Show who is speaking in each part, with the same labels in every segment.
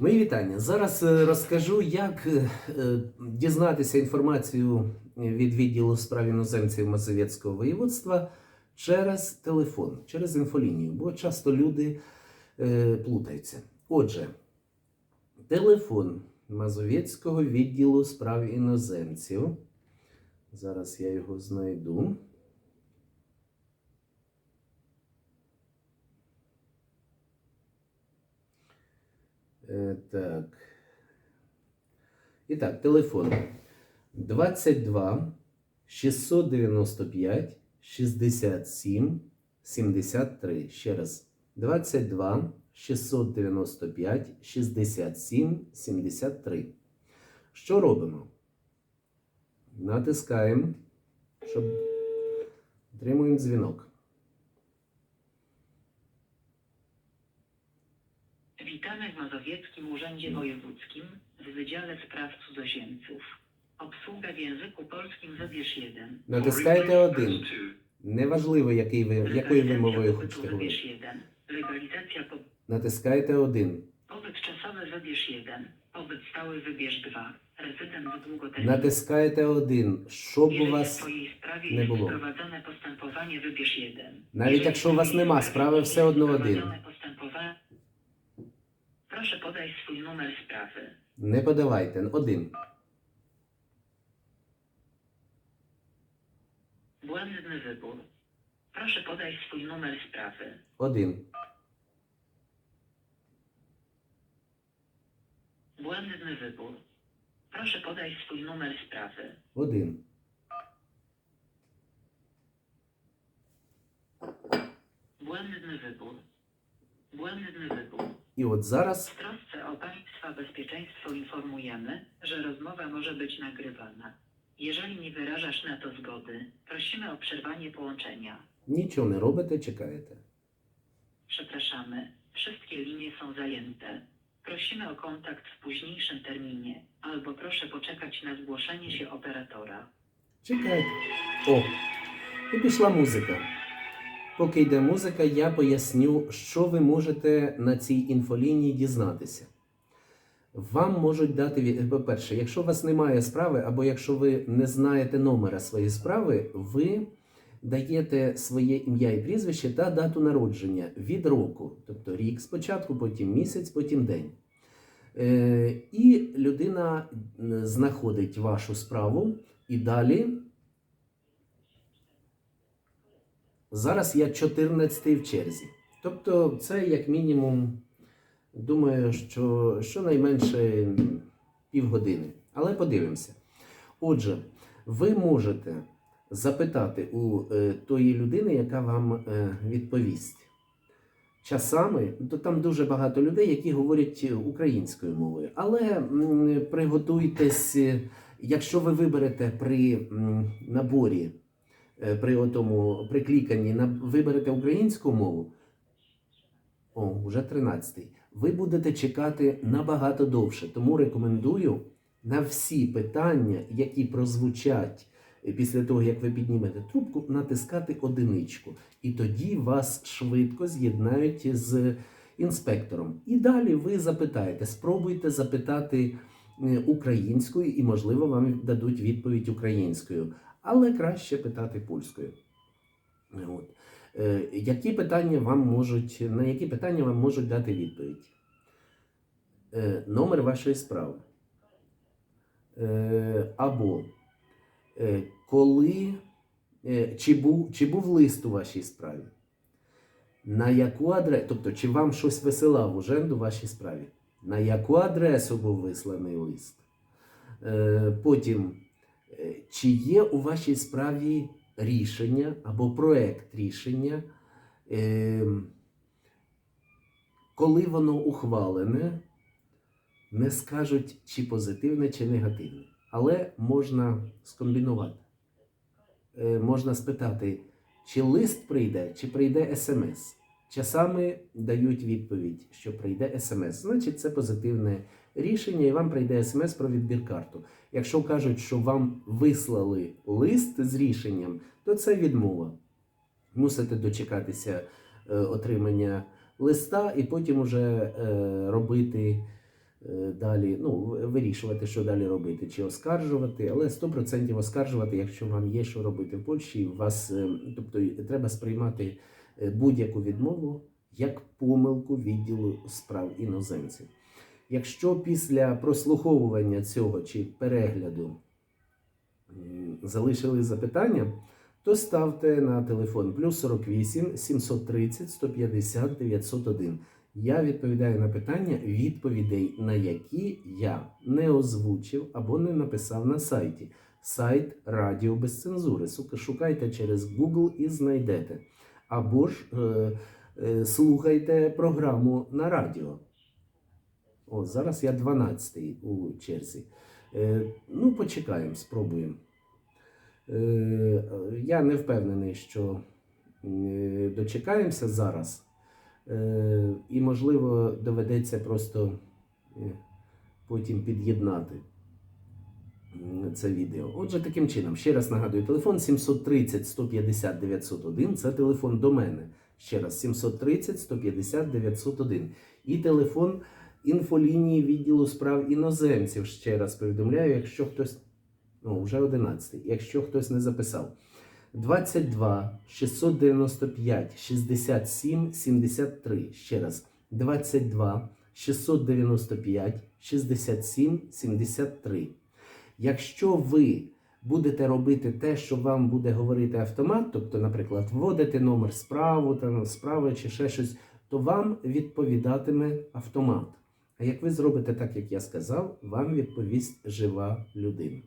Speaker 1: Мої вітання. Зараз е, розкажу, як е, е, дізнатися інформацію від відділу справ іноземців Мазовецького воєводства через телефон, через інфолінію, бо часто люди плутаються. Отже, телефон Мазовецького відділу справ іноземців. Зараз я його знайду. Так. І так, телефон 22 695 67 73. Ще раз. 22 695 67 73. Що робимо? Натискаємо, щоб отримуємо дзвінок.
Speaker 2: W Mazowieckim Urzędzie Wojewódzkim w Wydziale Spraw Cudzoziemców. Obsługę w języku polskim wybierz 1.
Speaker 1: Натискайте один. Неважливо, який ви, якою ви мовою
Speaker 2: pobytu
Speaker 1: хочете
Speaker 2: wybierz
Speaker 1: говорити.
Speaker 2: 1. Legalizacja po...
Speaker 1: Натискайте один.
Speaker 2: Pobyt czasowy wybierz 1. Pobyt stały wybierz 2. Rezydent długoterminowy.
Speaker 1: Натискайте один. Щоб у
Speaker 2: Jeżeli w
Speaker 1: вас
Speaker 2: Twojej sprawie
Speaker 1: nie
Speaker 2: jest
Speaker 1: było.
Speaker 2: prowadzone postępowanie, wybierz 1.
Speaker 1: Навіть якщо у вас нема справи, все одно один.
Speaker 2: prowadzone postępowanie- Proszę podać swój numer sprawy.
Speaker 1: Не подавайте. Один.
Speaker 2: Błędny wybór. Proszę podać swój numer sprawy.
Speaker 1: Один.
Speaker 2: Błędny wybór. Proszę podać swój numer sprawy.
Speaker 1: Один.
Speaker 2: Błędny wybór. Błędny wybór.
Speaker 1: І от зараз
Speaker 2: bezpieczeństwo informujemy, że rozmowa może być nagrywana. Jeżeli nie wyrażasz na to zgody, prosimy o przerwanie połączenia.
Speaker 1: нічого не робите, чекаєте.
Speaker 2: Przepraszamy, wszystkie linie są zajęte. Prosimy o kontakt w późniejszym terminie, albo proszę poczekać na zgłoszenie się operatora.
Speaker 1: Чекайте. О, і пішла музика. Поки йде музика, я поясню, що ви можете на цій інфолінії дізнатися. Вам можуть дати, по-перше, якщо у вас немає справи, або якщо ви не знаєте номера своєї справи, ви даєте своє ім'я і прізвище та дату народження від року, тобто рік спочатку, потім місяць, потім день. Е, і людина знаходить вашу справу і далі. Зараз я 14 в черзі. Тобто, це як мінімум, думаю, що щонайменше півгодини. Але подивимося. Отже, ви можете запитати у е, тої людини, яка вам е, відповість. Часами, то там дуже багато людей, які говорять українською мовою. Але приготуйтесь, е, якщо ви виберете при наборі, е, при отому при кліканні виберете українську мову, о, вже 13-й, ви будете чекати набагато довше. Тому рекомендую на всі питання, які прозвучать після того, як ви піднімете трубку, натискати одиничку. І тоді вас швидко з'єднають з інспектором. І далі ви запитаєте, спробуйте запитати е, українською, і, можливо, вам дадуть відповідь українською, але краще питати польською. От. Е, Які питання вам можуть, на які питання вам можуть дати відповідь? Е, Номер вашої справи. Е, Або коли, чи був, чи був лист у вашій справі? На яку адресу, тобто, чи вам щось висилав уже у вашій справі? На яку адресу був висланий лист? Потім, чи є у вашій справі рішення або проект рішення, е, коли воно ухвалене, не скажуть, чи позитивне, чи негативне. Але можна скомбінувати. Е, Можна спитати, чи лист прийде, чи прийде смс. Часами дають відповідь, що прийде смс. Значить, це позитивне рішення, і вам прийде смс про відбір карту. Якщо кажуть, що вам вислали лист з рішенням, то це відмова. Мусите дочекатися е, отримання листа і потім уже е, робити е, далі ну, вирішувати, що далі робити, чи оскаржувати, але 100% оскаржувати, якщо вам є що робити в Польщі, вас, е, тобто треба сприймати е, будь-яку відмову як помилку відділу справ іноземців. Якщо після прослуховування цього чи перегляду залишили запитання, то ставте на телефон плюс 48 730 150 901. Я відповідаю на питання, відповідей на які я не озвучив або не написав на сайті. Сайт Радіо без цензури. Шукайте через Google і знайдете. Або ж е, е, слухайте програму на радіо. О, зараз я 12-й у черзі. Е, ну, почекаємо, спробуємо. Е, я не впевнений, що е, дочекаємося зараз. Е, і, можливо, доведеться просто е, потім під'єднати це відео. Отже, таким чином, ще раз нагадую, телефон 730 150 901 це телефон до мене. Ще раз, 730 150 901. І телефон інфолінії відділу справ іноземців. Ще раз повідомляю, якщо хтось. Ну, вже 11. Якщо хтось не записав. 22 695 67 73. Ще раз. 22 695 67 73. Якщо ви будете робити те, що вам буде говорити автомат, тобто, наприклад, вводити номер справу, там, справи чи ще щось, то вам відповідатиме автомат. А як ви зробите так, як я сказав, вам відповість жива людина.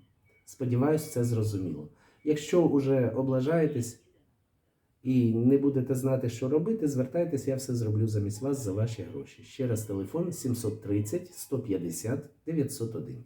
Speaker 1: Сподіваюсь, це зрозуміло. Якщо вже облажаєтесь і не будете знати, що робити, звертайтесь, я все зроблю замість вас за ваші гроші. Ще раз телефон 730 150 901.